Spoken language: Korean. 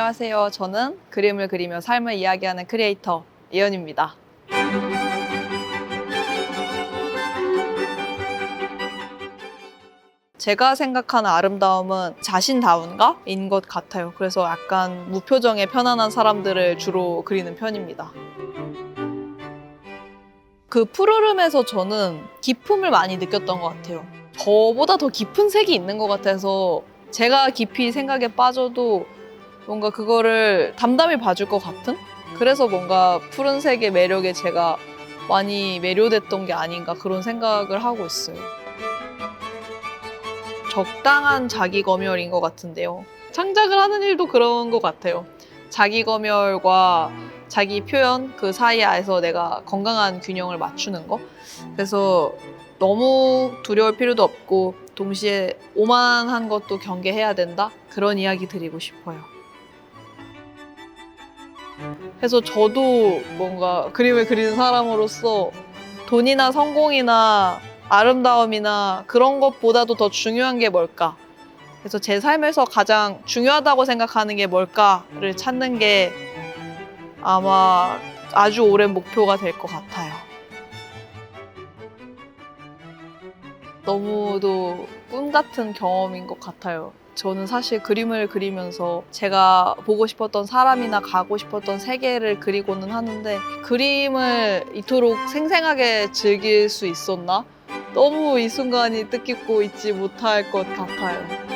안녕하세요. 저는 그림을 그리며 삶을 이야기하는 크리에이터 예연입니다. 제가 생각하는 아름다움은 자신다운가인 것 같아요. 그래서 약간 무표정의 편안한 사람들을 주로 그리는 편입니다. 그 푸르름에서 저는 기품을 많이 느꼈던 것 같아요. 저보다 더 깊은 색이 있는 것 같아서 제가 깊이 생각에 빠져도 뭔가 그거를 담담히 봐줄 것 같은? 그래서 뭔가 푸른색의 매력에 제가 많이 매료됐던 게 아닌가 그런 생각을 하고 있어요. 적당한 자기 검열인 것 같은데요. 창작을 하는 일도 그런 것 같아요. 자기 검열과 자기 표현 그 사이에서 내가 건강한 균형을 맞추는 거. 그래서 너무 두려울 필요도 없고 동시에 오만한 것도 경계해야 된다. 그런 이야기 드리고 싶어요. 그래서 저도 뭔가 그림을 그리는 사람으로서 돈이나 성공이나 아름다움이나 그런 것보다도 더 중요한 게 뭘까? 그래서 제 삶에서 가장 중요하다고 생각하는 게 뭘까를 찾는 게 아마 아주 오랜 목표가 될 것 같아요. 너무도 꿈 같은 경험인 것 같아요. 저는 사실 그림을 그리면서 제가 보고 싶었던 사람이나 가고 싶었던 세계를 그리고는 하는데 그림을 이토록 생생하게 즐길 수 있었나? 너무 이 순간이 뜻깊고 잊지 못할 것 같아요.